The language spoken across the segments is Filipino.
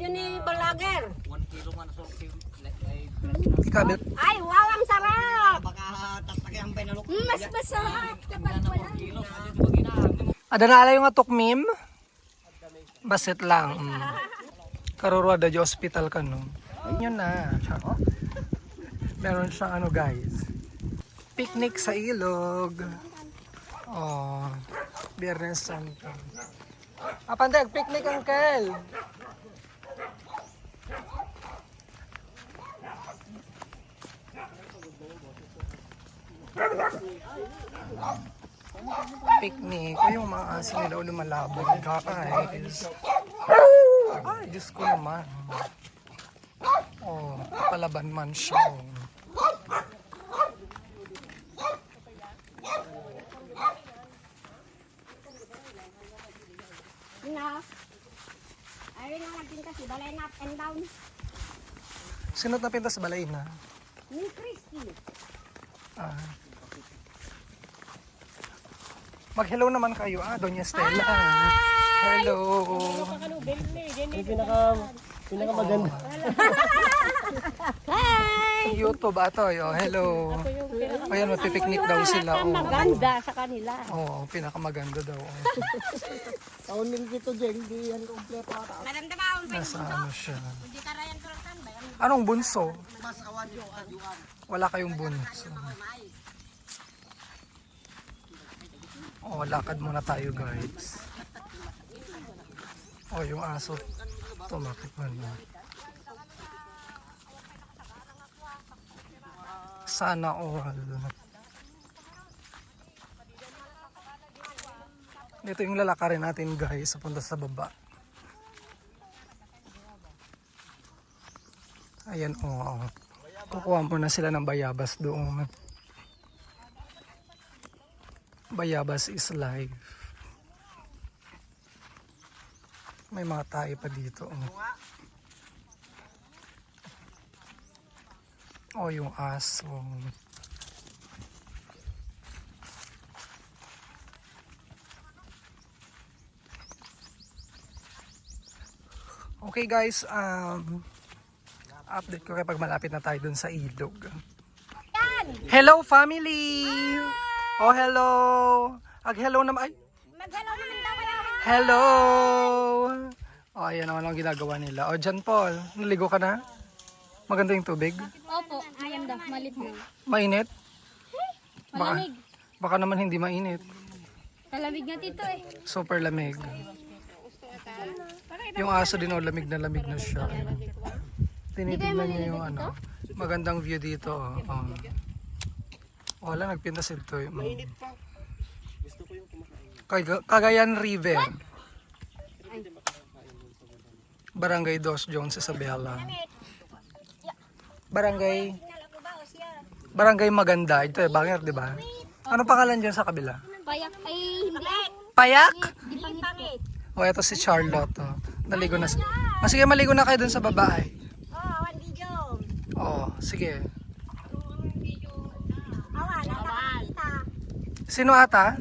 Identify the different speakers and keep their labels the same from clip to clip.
Speaker 1: yun ni Balager.
Speaker 2: Ikabit.
Speaker 1: Ay, wow, ang sarap! Mm, mas masarap kapag wala.
Speaker 2: Ada na yung atok mim? Basit lang. Mm. Karurwa da di hospital ka no. Yun na. Tsaka, Meron siyang ano guys. Picnic sa ilog. Oh. Biyernes Santo. Apandeg, picnic uncle. Picnic. Ay, yung mga aso nila o lumalabo. Guys. Ay, Diyos ko naman. Oh, palaban man siya. Oh.
Speaker 1: Ano? Ay, nga natin kasi balay na up and down.
Speaker 2: Sino na pinta sa balay na?
Speaker 1: Ni Christy.
Speaker 2: Ah. Mag-hello naman kayo, ah, Doña Stella. Hello.
Speaker 3: Yung pinaka, pinaka maganda.
Speaker 1: Hi!
Speaker 2: YouTube ato, yo. Hello. Ayan, magpipiknik daw sila. Oh.
Speaker 1: Maganda sa kanila.
Speaker 2: Oo, oh, pinakamaganda daw. Oh.
Speaker 3: Taon din dito, Jeng. Di yan kompleto ata.
Speaker 1: Maramdaman pa
Speaker 2: Nasa ano siya.
Speaker 1: Hindi.
Speaker 2: Anong bunso? Wala kayong bunso. Oh, lakad muna tayo guys. Oh, yung aso. Tumakit man na. Sana all. Dito yung lalakarin natin guys, punta sa baba. Ayan, oh. Kukuha muna sila ng bayabas doon. Bayabas is live. May mga tayo pa dito. Oh, oh yung aso. Okay guys, um, update ko kapag malapit na tayo dun sa ilog. Hello family! Oh hello! Ag hello naman. Ay,
Speaker 1: Mag-hello naman daw
Speaker 2: hello! Oh, ayan naman ang ginagawa nila. Oh, John Paul, naligo ka na? Maganda yung tubig?
Speaker 1: Opo, ayan daw, malit mo.
Speaker 2: Mainit? Baka,
Speaker 1: Malamig.
Speaker 2: baka naman hindi mainit.
Speaker 1: Kalamig nga tito eh.
Speaker 2: Super lamig. Yung aso din, oh, lamig na lamig na siya. Tinitignan niya yung ano. Magandang view dito. Oh. Oh. Wala, nagpintas ito. eh. Mm. Kag- Cagayan River. Barangay Dos Jones, Isabela. Barangay Barangay Maganda. Ito eh, bangir, di ba? Ano pangalan dyan sa kabila?
Speaker 1: Payak ay hindi.
Speaker 2: Payak?
Speaker 1: Di pangit.
Speaker 2: O, ito si Charlotte. Oh. Naligo na. si- Ah, sige, maligo na kayo dun sa babae.
Speaker 1: Oh, one video.
Speaker 2: Oo, sige.
Speaker 1: Awan, nakakita.
Speaker 2: Sino ata?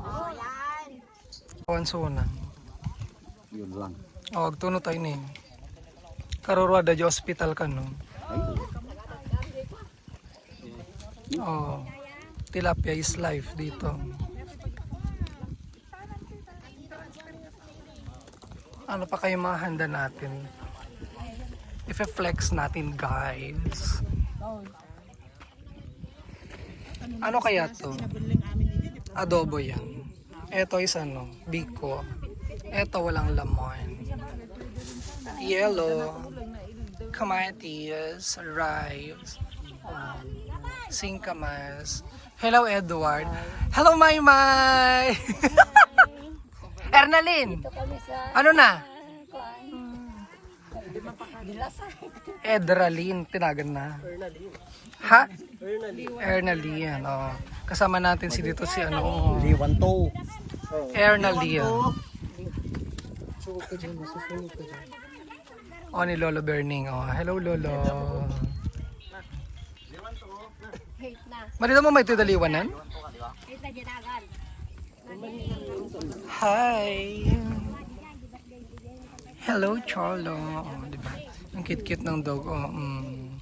Speaker 1: Oh, yan.
Speaker 2: Awan suna.
Speaker 3: Yun lang.
Speaker 2: O, agtuno tayo ni. Karurwa da di hospital ka, no? Oo. Tilapia is life dito. Ano pa kayo mga handa natin? Ife-flex natin, guys. Ano kaya to? Adobo yan. Ito is ano, biko. Ito walang lamon. Yellow. Kamatis, rice, um, singkamas. Hello, Edward. Hello, Maymay! Ernalyn! Ano na? Edralyn, tinagan na. Ha? Ernalyn, oh. Kasama natin si dito si ano,
Speaker 3: Liwan to.
Speaker 2: Ernalyn. Oh, ni Lolo Berning. Oh, hello Lolo. Marito mo may tudaliwanan? Hi. Hello, Cholo. Oh, di ba? Ang cute-cute ng dog. Oh, mm.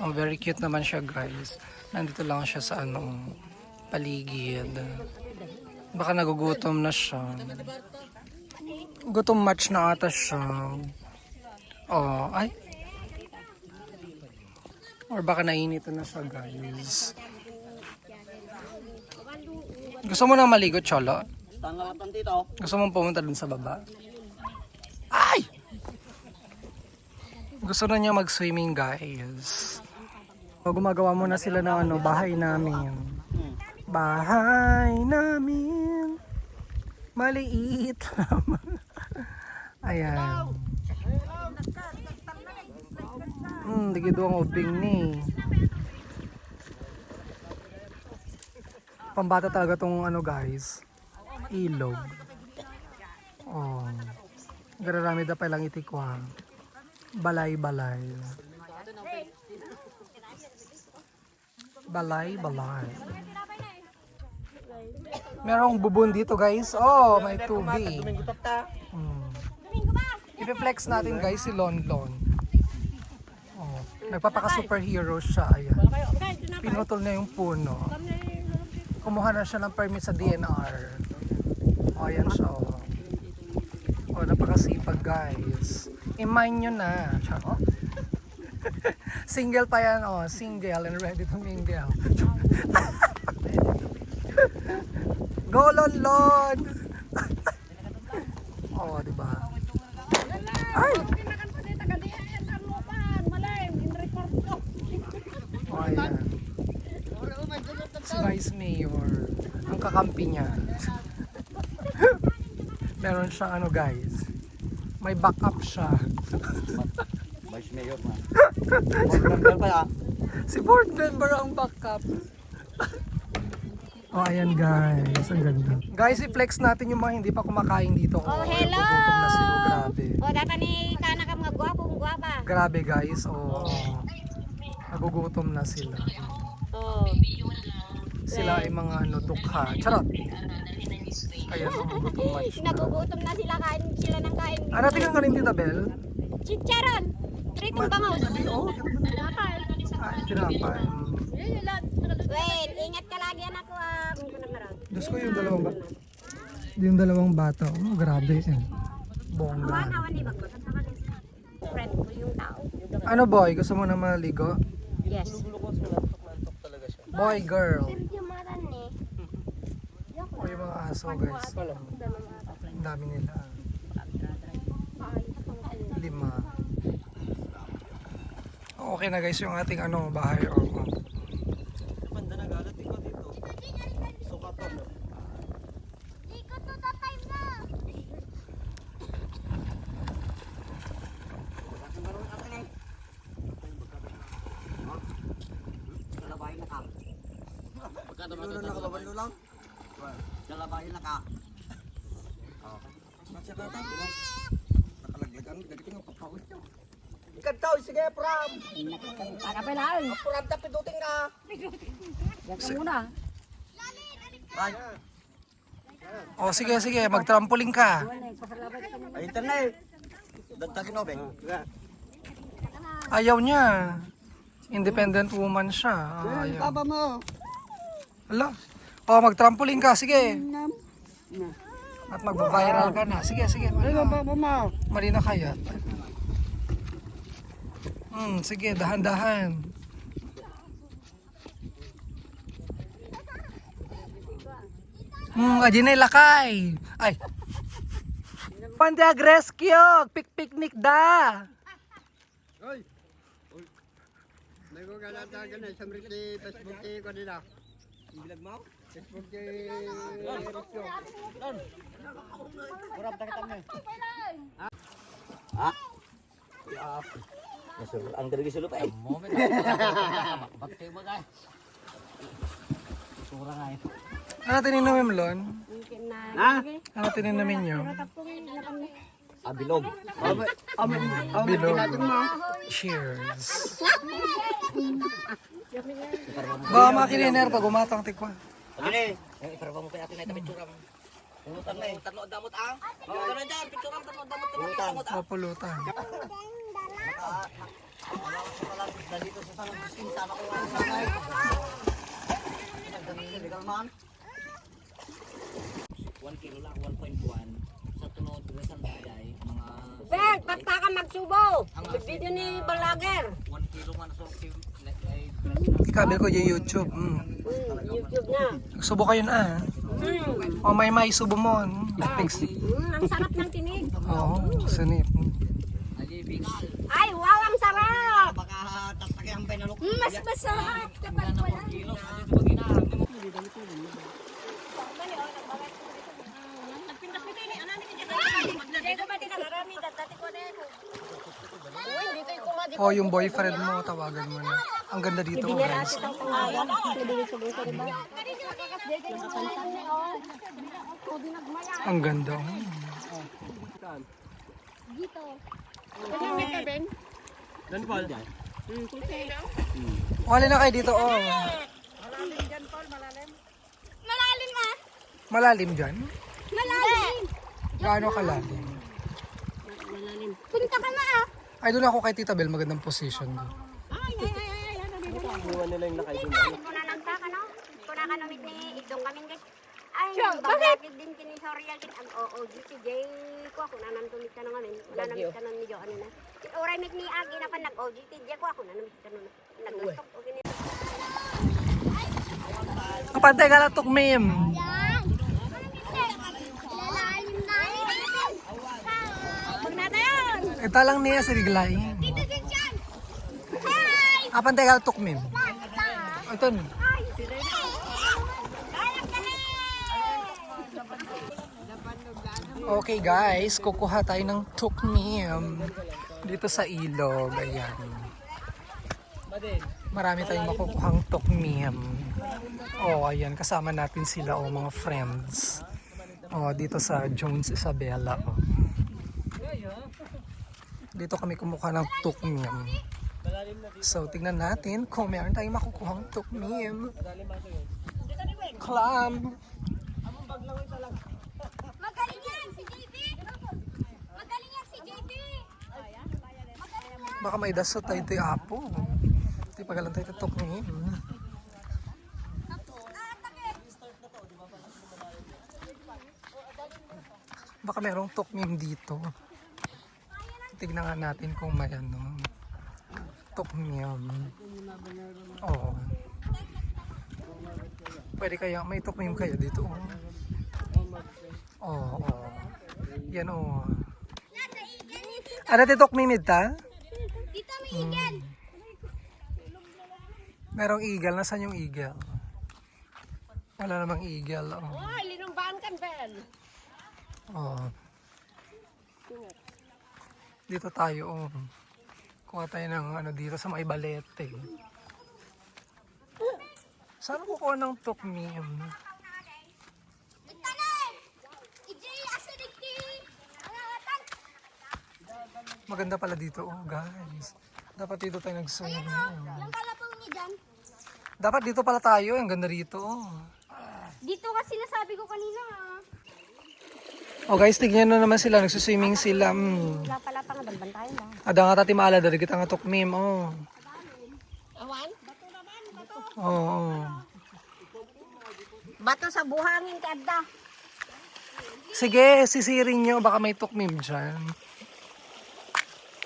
Speaker 2: oh, very cute naman siya, guys. Nandito lang siya sa ano, paligid. Baka nagugutom na siya. Gutom match na ata siya. Oh, ay. Or baka nainito na siya, guys. Gusto mo na maligo, Cholo? Gusto mong pumunta dun sa baba? Ay! Gusto na niya mag-swimming, guys. So, gumagawa muna sila ng ano, bahay namin. Bahay namin. Maliit lamang. Ayan. Hmm, di ang ubing ni. Pambata talaga tong ano guys. Ilog. Oh. Gararami da pa lang itikwa. Balay-balay. Balay-balay. Merong bubon dito guys. Oh, may tubig. Hmm. Ipi-flex natin guys si Lonlon. Oh, nagpapaka-superhero siya. Ayan. Pinutol na yung puno. Kumuha na siya ng permit sa DNR. Oh, ayan siya. Oh, oh napakasipag guys. I-mine nyo na. Siya, oh. single pa yan, oh. Single and ready to mingle. Go, Lon, Lon! oh, di ba? Ay! Oh, ayan. Si Vice Mayor. Ang kakampi niya. Meron siyang ano guys. May backup siya.
Speaker 3: Vice Mayor na. Board pa ya.
Speaker 2: Si board member ang backup. oh, ayan guys. Ang ganda. Guys, i-flex natin yung mga hindi pa kumakain dito.
Speaker 1: Oh, hello!
Speaker 2: nagugutom na sila. Grabe.
Speaker 1: O, data ni kana ka mga gwapong gwapa.
Speaker 2: Grabe guys. Oh. Nagugutom na sila.
Speaker 1: Oh.
Speaker 2: Sila ay mga ano, dukha. Charot. Ayan, nagugutom much.
Speaker 1: Nagugutom na sila, kain sila ng kain.
Speaker 2: Ano tingnan ka rin, Tita Bel?
Speaker 1: Chicharon! Tritong bangaw.
Speaker 2: Oo. Ay, tinapay.
Speaker 1: Wait, ingat ka lagi anak ko ah. Ano.
Speaker 2: Diyos ko yung dalawang ba yung dalawang bata. Oh, grabe eh. Bongga.
Speaker 1: Friend ko yung tao.
Speaker 2: Ano boy? Gusto mo na maligo?
Speaker 1: Yes.
Speaker 2: Boy, girl.
Speaker 1: Yung maran eh.
Speaker 2: O aso guys. Ang dami nila. Lima. Okay na guys yung ating ano bahay. Oh.
Speaker 3: Panda nagalat ikaw dito. Sukatan. Lalo na kabalo lang. Dalabahin na ka. Masya na tayo. Nakalaglagan. Dagiti nga papawin nyo. Ikantaw, sige, Pram.
Speaker 1: Pagkapilaan.
Speaker 3: Pram, tapiduting ka.
Speaker 1: Yan ka muna.
Speaker 3: Ay,
Speaker 2: Oh, sige, sige. Mag-trampoline ka.
Speaker 3: ay internet. Dagtagin mo, Beng.
Speaker 2: Ayaw niya. Independent woman siya. Ayaw.
Speaker 3: Baba mo.
Speaker 2: Hala. Oh, mag-trampoline ka. Sige. At mag-viral ka na. Sige, sige. Ano?
Speaker 3: Baba mo.
Speaker 2: Mali na kaya. Hmm, sige, dahan-dahan. Hmm, adi na lakay. Ay. Pandiag rescue! Pik-picnic da!
Speaker 3: Oy. Nago ka na sa Facebook ko nila. Bilag mo? Facebook kay Rosyo. Don. Kurap ta kita mo. Ha? Ya. Nasul ang dari sulu pa. Mo ba? Bakte mo kay. Sura nga eh.
Speaker 2: Ano tininom Lon?
Speaker 3: Ha?
Speaker 2: Ano tininom nyo?
Speaker 3: Abilog. Ame ame ame
Speaker 2: Bilog.
Speaker 3: natin mo.
Speaker 2: Cheers. Baka makininer pag umatang tikwa.
Speaker 3: Eh? Iparwa mo kay atin na tapit suram. Pulutan na eh. Tatlo damot ang. Oo, ano dyan? Picture ang tatlo damot. Pulutan.
Speaker 2: Mapulutan.
Speaker 3: Dito sa San Agustin, sana ko nga sa sanay. Legal man. 1 kilo lang, 1.1. Sa tunod, resan bagay, mga
Speaker 1: Bert, basta ka magsubo. Video ni Balager.
Speaker 3: 1 kilo man so ay
Speaker 2: Ikabil ko yung YouTube. Mm.
Speaker 1: YouTube na.
Speaker 2: Subo kayo na.
Speaker 1: Hmm,
Speaker 2: O may may subo mo. Thanks.
Speaker 1: hmm, ang sarap ng tinig.
Speaker 2: Oo, sanip.
Speaker 1: Ay, wow, ang sarap.
Speaker 3: Baka tatake ang penalok.
Speaker 1: Hmm, mas masarap kapag wala.
Speaker 3: Kilo sa dito pag inaam mo.
Speaker 2: O yung boyfriend mo, tawagan mo na. Ang ganda dito, oh, guys. Ang ganda. oh. Wala na kayo dito, oh.
Speaker 1: Malalim ah.
Speaker 2: Malalim dyan.
Speaker 1: Malalim.
Speaker 2: Gaano kalalim?
Speaker 1: Punta ka na ah.
Speaker 2: Ay, doon ako kay Tita Bel, magandang position doon.
Speaker 1: Ay, ay, ay, ay, ano dito? Kuna nagtaka no? Kuna ka namit ni Idong kami guys. Ay, bakit? din kini Soria gid ang oo GTJ ko ako na nantumit ka na ngamin. Wala namit ka nun ni Jo ano na. Oray mit ni Agi na pa nag oh GTJ ko ako na namit ka nun. Naglastok o gini.
Speaker 2: Kapantay ka lang tukmim.
Speaker 1: Yan. Lalalim na. Huwag na tayo.
Speaker 2: Ito lang niya si Riglay.
Speaker 1: Dito din dyan. Hi!
Speaker 2: Kapantay ka lang tukmim. Ito. Okay guys, kukuha tayo ng tukmim dito sa ilog. Ayan. Marami tayong makukuhang tukmim. Oh, ayan. Kasama natin sila, oh, mga friends. Oh, dito sa Jones Isabela. Oh. Dito kami kumuha ng tukmim. So, tingnan natin kung meron tayong makukuhang tukmim. Clam.
Speaker 1: Magaling yan si JB. Magaling yan si JB.
Speaker 2: Baka may dasot tayo tayo apo. Hindi pa galang tayo tukmim. Baka merong tukmim dito. Tignan nga natin kung may ano. Tukmim. Oo. Pwede kaya, may tukmim kaya dito. Oo, oo. oo. Yan oo. Ano ti tukmimid ta?
Speaker 1: Dito may igan.
Speaker 2: Merong eagle. Nasaan yung eagle? Wala namang eagle. Oh.
Speaker 1: Ay, linumbaan kan, Ben.
Speaker 2: Oh. Dito tayo. Oh. Kuha tayo ng ano dito sa may balete. Saan kukuha ng!
Speaker 1: Angatan!
Speaker 2: Maganda pala dito. Oh, guys. Dapat dito tayo
Speaker 1: kalapang ni Jan.
Speaker 2: Dapat dito pala tayo. Ang ganda rito. Oh.
Speaker 1: Dito kasi sinasabi ko kanina.
Speaker 2: Oh guys, tignan nyo naman sila. Nagsuswimming sila. Mm.
Speaker 1: Pala pa nga, banbantayan lang.
Speaker 2: Ada nga tati maala dari kita nga tukmim. Oh.
Speaker 1: Awan? Bato naman, bato.
Speaker 2: Oo. Oh,
Speaker 1: Bato sa buhangin kada.
Speaker 2: Sige, sisirin nyo. Baka may tukmim dyan.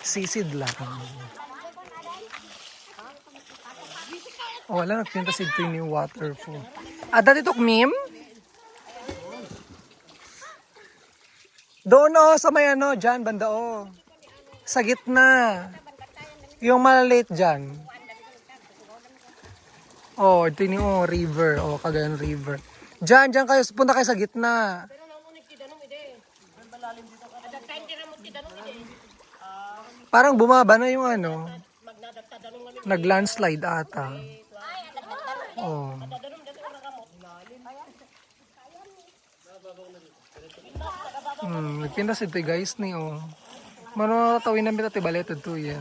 Speaker 2: Sisid lang. Oh, wala. Nagpinta si ito yung waterfall. Ah, dati tukmim? Doon oh, sa may ano, dyan, banda oh. Sa gitna. Yung malaliit dyan. Oh, ito yung oh, river. Oh, Cagayan River. Diyan, diyan kayo. Punta kayo sa gitna. Parang bumaba na yung ano. Nag-landslide ata. Oh. Hmm, nagpinda ito guys ni o. Oh. Mano tawin namin ito baletod to yan.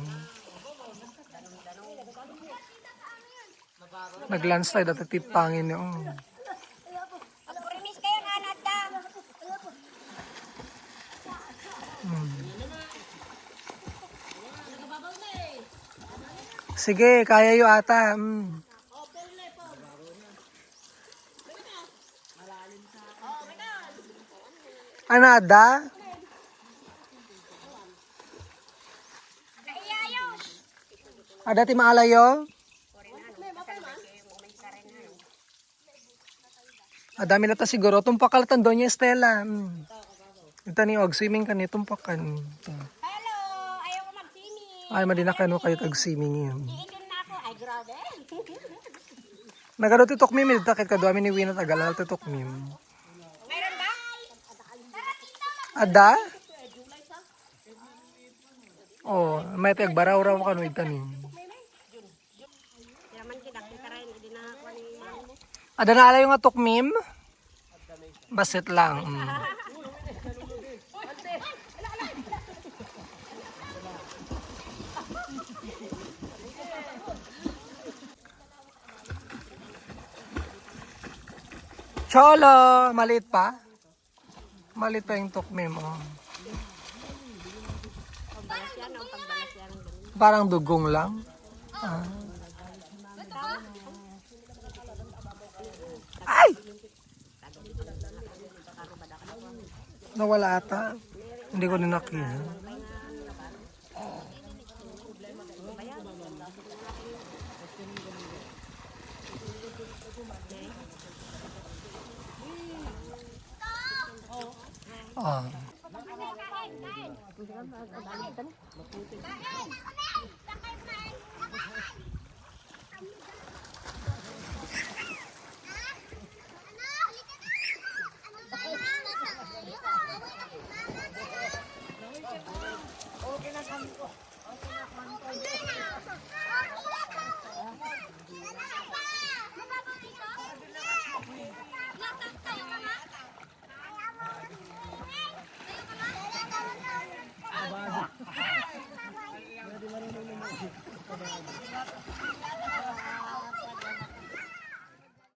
Speaker 2: Naglandslide at tipangin ni
Speaker 1: o. Oh. Hmm.
Speaker 2: Sige, kaya yun ata. Hmm. Anada? Ada ti maalayo? Adami na ta siguro. Tumpakal tan doon niya Stella. Mm. Ito ni Og, swimming ka ni tumpakan.
Speaker 1: Hello! Ayaw ko mag-swimming.
Speaker 2: Ay, madinakano kayo tag-swimming yun.
Speaker 1: Iidin na ako. Ay, grabe.
Speaker 2: Nagano ti Tokmim, ito kit kadwami ni Wina tagalal ti Tokmim. Ada? Oh, may tag baraw raw kanu itanim.
Speaker 1: Yaman kita kita rin. Hindi na ako ni...
Speaker 2: Ada na alay yung nga Tokmim? Basit lang. Mm. Cholo! Maliit pa? Maliit pa yung Tokmim. Oh. Parang dugong lang. Ah. Ay! Nawala ata. Hindi ko din Ah.